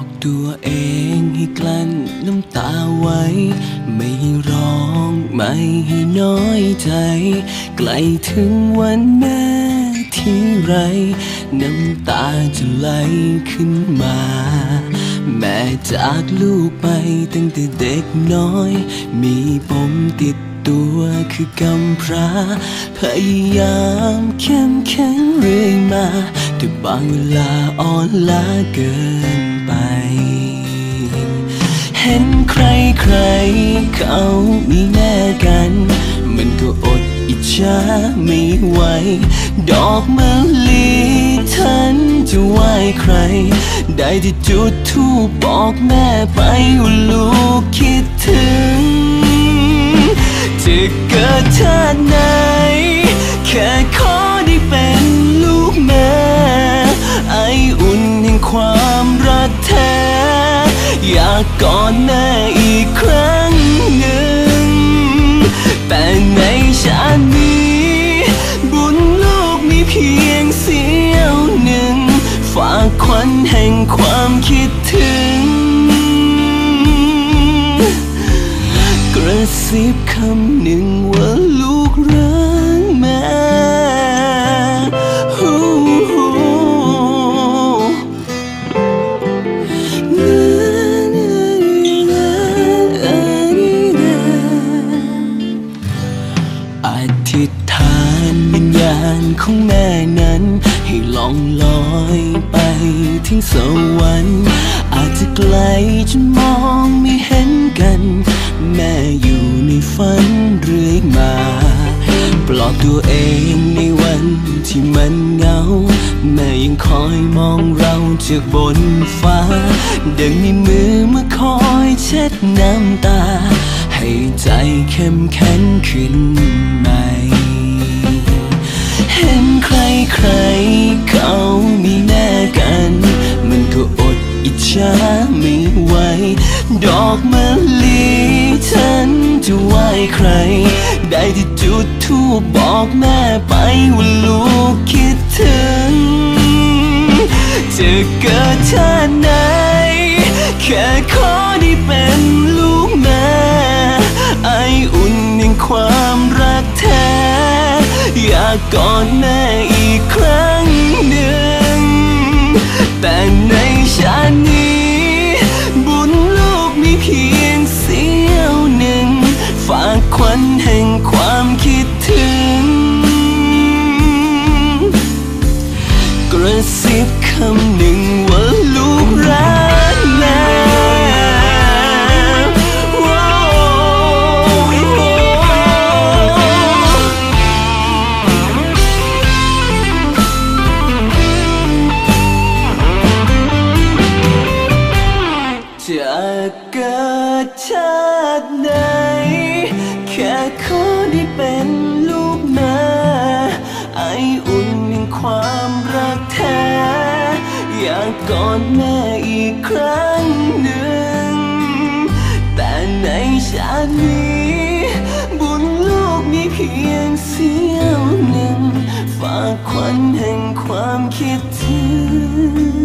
บอกตัวเองให้กลั้นน้ำตาไว้ ไม่ให้ร้องไม่ให้น้อยใจ ใกล้ถึงวันแม่ที่ไร น้ำตาจะไหลขึ้นมา แม่จากลูกไปตั้งแต่เด็กน้อย มีปมติดตัวคือกำพร้า พยายามเข้มแข็งเรื่อยมา แต่บางเวลาอ่อนล้าเกิน ห็นใครใครเขามีแม่กัน มันก็อดอิจฉาไม่ไหว ดอกมะลิฉันจะไหวใคร ได้ที่จุดทูปบอกแม่ไปว่าลูกคิดถึง จะเกิดชาติไหน แค่ากกอดแม่อีกครั้งหนึ่ง แต่ในชาตินี้ บุญลูกมีเพียงเสี้ยวหนึ่ง ฝากควันแห่งความคิดถึง กระซิบคำหนึ่งว่าลูก ของแม่นั้น ให้ล่องลอยไปถึงสวรรค์ อาจจะไกลจนมองไม่เห็นกัน แม่อยู่ในฝันเรื่อยมา ปลอบตัวเองในวันที่มันเหงา แม่ยังคอยมองเราจากบนฟ้า ดังมีมือมาคอยเช็ดน้ำตา ให้ใจเข้มแข็งขึ้น อกมะลิฉันจะไหว้ใคร ได้ที่จุดทูปบอกแม่ไปว่าลูกคิดถึง จะเกิดชาติไหน แค่ขอได้เป็นลูกแม่ ไออุ่นแห่งความรักแท้ อยากกอดแม่อีกครั้งหนึ่ง แต่ในชาตินี้ากควันแห่ ขอได้เป็นลูกแม่ไออุ่นแห่งความรักแท้ อยากกอดแม่อีกครั้งหนึ่ง แต่ในชาตินี้ บุญลูกมีเพียงเสี้ยวหนึ่ง ฝากควันแห่งความคิดถึง